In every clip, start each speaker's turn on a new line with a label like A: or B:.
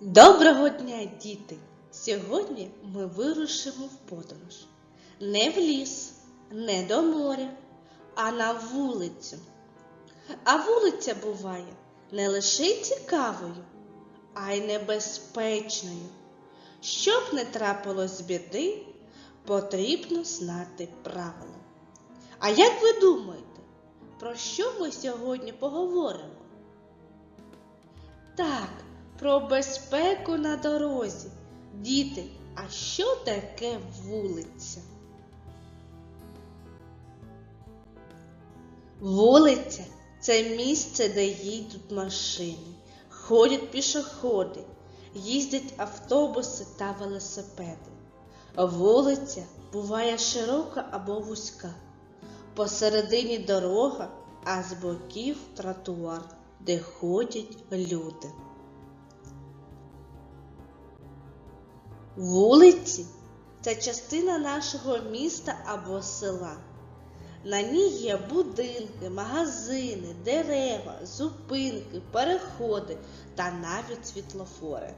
A: Доброго дня, діти! Сьогодні ми вирушимо в подорож. Не в ліс, не до моря, а на вулицю. А вулиця буває не лише цікавою, а й небезпечною. Щоб не трапилось біди, потрібно знати правила. А як ви думаєте, про що ми сьогодні поговоримо? Так, про безпеку на дорозі. Діти, а що таке вулиця? Вулиця це місце, де їдуть машини, ходять пішоходи, їздять автобуси та велосипеди. Вулиця буває широка або вузька. Посередині дорога, а з боків тротуар, де ходять люди. Вулиці це частина нашого міста або села. На ній є будинки, магазини, дерева, зупинки, переходи та навіть світлофори.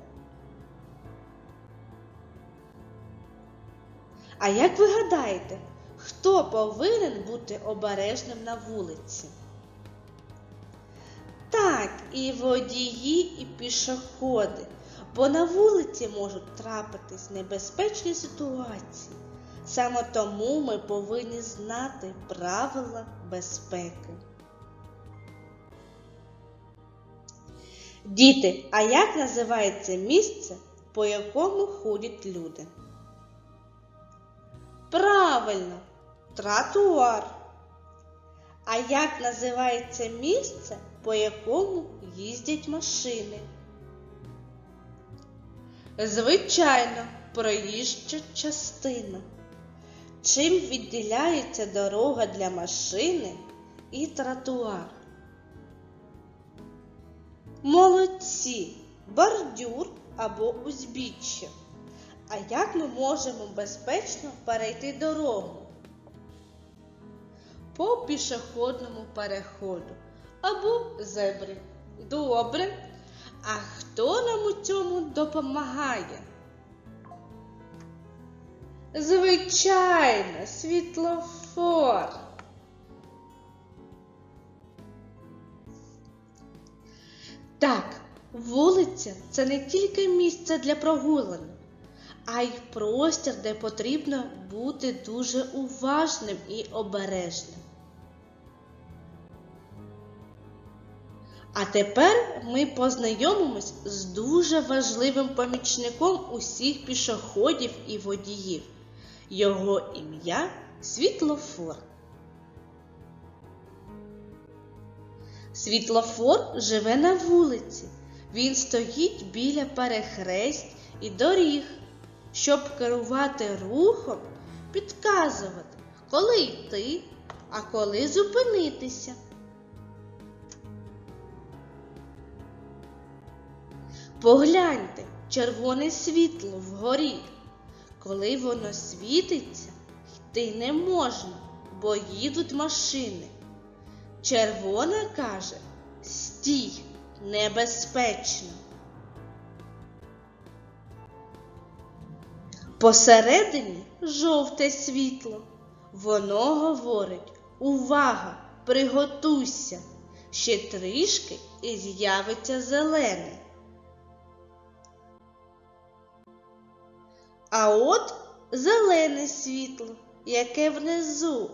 A: А як ви гадаєте, хто повинен бути обережним на вулиці? Так, і водії, і пішоходи, бо на вулиці можуть трапитись небезпечні ситуації. Саме тому ми повинні знати правила безпеки. Діти, а як називається місце, по якому ходять люди? Правильно, тротуар. А як називається місце, по якому їздять машини? Звичайно, проїжджа частина. Чим відділяється дорога для машини і тротуар? Молодці, бордюр або узбіччя. А як ми можемо безпечно перейти дорогу? По пішохідному переходу або зебрі. Добре. А хто нам у цьому допомагає? Звичайно, світлофор. Так, вулиця це не тільки місце для прогулянок, а й простір, де потрібно бути дуже уважним і обережним. А тепер ми познайомимось з дуже важливим помічником усіх пішоходів і водіїв. Його ім'я світлофор. Світлофор живе на вулиці. Він стоїть біля перехресть і доріг, щоб керувати рухом, підказувати, коли йти, а коли зупинитися. Погляньте, червоне світло вгорі. Коли воно світиться, йти не можна, бо їдуть машини. Червона каже стій, небезпечно. Посередині жовте світло. Воно говорить Увага! Приготуйся! Ще трішки і з'явиться зелене. А от зелене світло, яке внизу,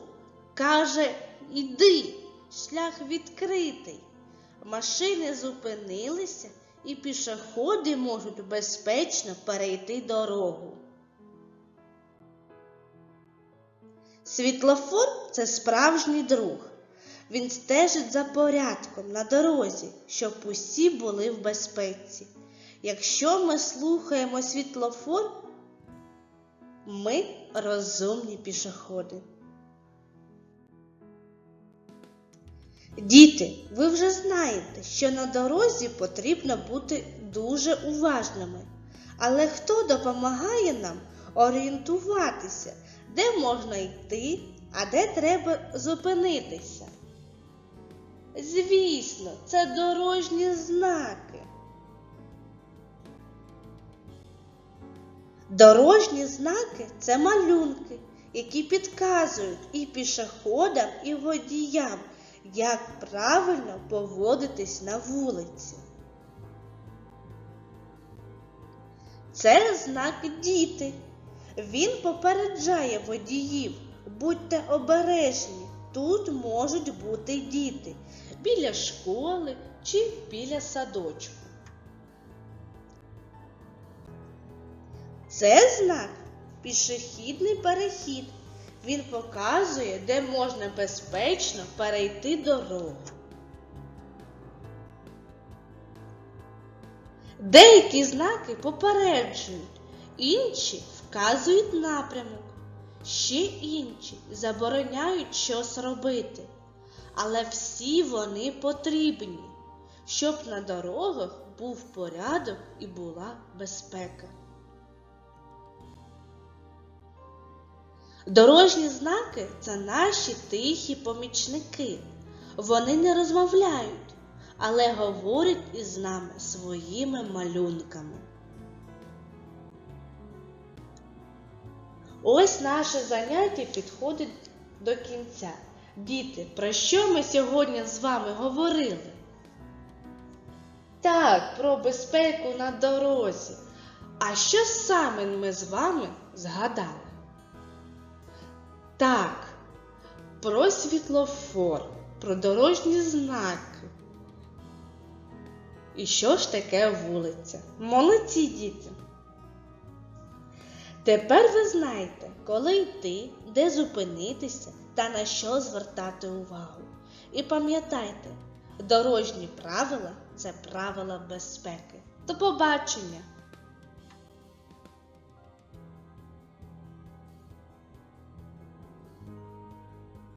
A: каже Іди, шлях відкритий. Машини зупинилися і пішоходи можуть безпечно перейти дорогу. Світлофор це справжній друг. Він стежить за порядком на дорозі, щоб усі були в безпеці. Якщо ми слухаємо світлофор, ми розумні пішоходи. Діти, ви вже знаєте, що на дорозі потрібно бути дуже уважними. Але хто допомагає нам орієнтуватися, де можна йти, а де треба зупинитися? Звісно, це дорожні знаки. Дорожні знаки це малюнки, які підказують і пішоходам, і водіям, як правильно поводитись на вулиці. Це знак діти. Він попереджає водіїв. Будьте обережні, тут можуть бути діти біля школи чи біля садочку. Це знак пішохідний перехід. Він показує, де можна безпечно перейти дорогу. Деякі знаки попереджують, інші вказують напрямок, ще інші забороняють щось робити. Але всі вони потрібні, щоб на дорогах був порядок і була безпека. Дорожні знаки це наші тихі помічники. Вони не розмовляють, але говорять із нами своїми малюнками. Ось наше заняття підходить до кінця. Діти, про що ми сьогодні з вами говорили? Так, про безпеку на дорозі. А що саме ми з вами згадали? Так, про світлофор, про дорожні знаки. І що ж таке вулиця? Молодці діти! Тепер ви знаєте, коли йти, де зупинитися та на що звертати увагу. І пам'ятайте, дорожні правила це правила безпеки. До побачення!